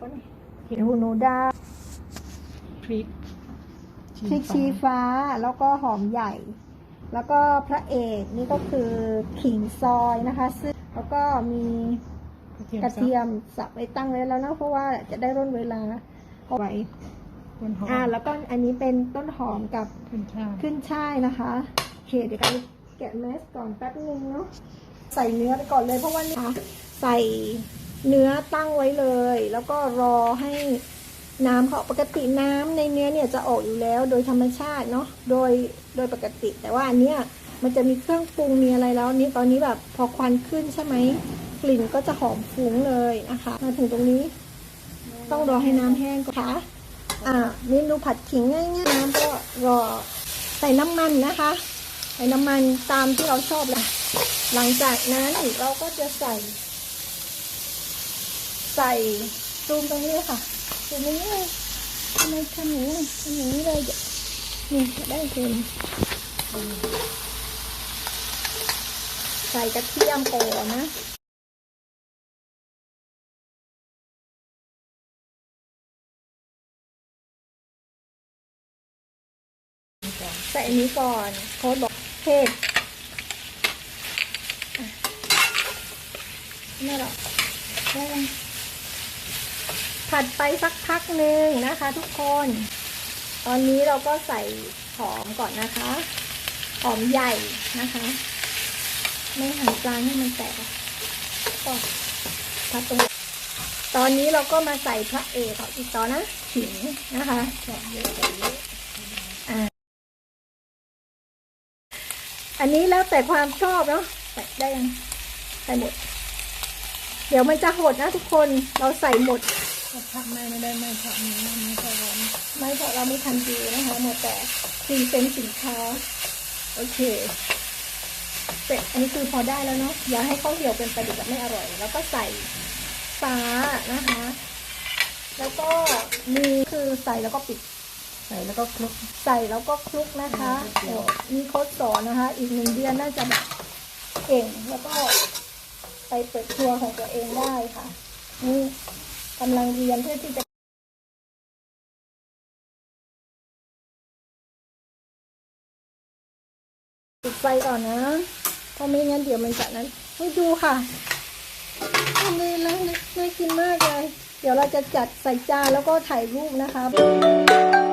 ปะเนี่ยเห็ดหูหนูดาวพริกพริกชี้ฟ้าแล้วก็หอมใหญ่ แล้วก็พระเอกนี่ก็คือขิงซอยนะคะ ซึ่งแล้วก็มีกระเทียมสับไว้ตั้งไว้แล้วนะเพราะว่าจะได้ร่นเวลาเอาไว้ต้นหอมอ่า แล้วก็อันนี้เป็นต้นหอมกับขึ้นช่ายขึ้นช่ายนะคะโอเคเดี๋ยวกันแกะแมสก่อนแป๊บนึงเนาะใส่เนื้อไปก่อนเลยเพราะว่านี่ใส่ เนื้อตั้งไว้เลย แล้วก็รอให้น้ำเขาปกติน้ำในเนื้อเนี่ยจะออกอยู่แล้วโดยธรรมชาติเนาะโดยโดยปกติ แต่ว่าอันเนี้ยมันจะมีเครื่องปรุงมีอะไรแล้วนี่ตอนนี้แบบพอควันขึ้นใช่ไหมกลิ่นก็จะหอมฟุ้งเลยนะคะมาถึงตรงนี้ ต้องรอให้น้ำแห้งก่อนค่ะอ่าเมนูผัดขิงง่ายๆน้ำก็รอใส่น้ำมันนะคะใส่น้ำมันตามที่เราชอบเลยหลังจากนั้นเราก็จะใส่ ใส่ซูมตรงนี้เลยค่ะซูมตรงนี้เลยทำไมทำอย่างนี้ทำอย่างนี้เลยนี่ได้คืนใส่กระเทียมก่อนนะใส่อันนี้ก่อนโค้ดบอกเผ็ดไม่หรอกได้ ผัดไปสักพักหนึ่งนะคะ ทุกคน ตอนนี้เราก็ใส่หอมก่อนนะคะ หอมใหญ่นะคะ ไม่หั่นจานให้มันแตกก็พัดตรงตอนนี้เราก็มาใส่พระเอกองอีกต่อนะขิงนะคะอันนี้แล้วแต่ความชอบเนาะใส่ได้ยังใส่หมด เดี๋ยวมันจะหดนะทุกคนเราใส่หมด ถ้าผักไม่ไม่ได้ไม่ผักนี้ไม่ใช่ร้อนไม่เพราะเราไม่ทันดูนะคะหมดแต่พรีเซนต์สินค้า โอเคเสร็จอันนี้คือพอได้แล้วเนาะอย่าให้เขาวเหี่ยวเป็นไปเดี๋ยวจะไม่อร่อย แล้วก็ใส่ฟ้านะคะ แล้วก็มีคือใส่แล้วก็ปิด ใส่แล้วก็คลุก ใส่แล้วก็คลุกนะคะเดี๋ยวมีโค้ดสอนนะคะ อีกหนึ่งเดือนน่าจะแบบเก่งแล้วก็ไปเปิดครัวของตัวเองได้ค่ะ กำลังเรียนเพื่อที่จะปิดไฟก่อนนะเพราะไม่งั้นเดี๋ยวมันจะนั้นให้ดูค่ะทำเลยแล้วน่ากินมากเลย เดี๋ยวเราจะจัดใส่จานแล้วก็ถ่ายรูปนะคะ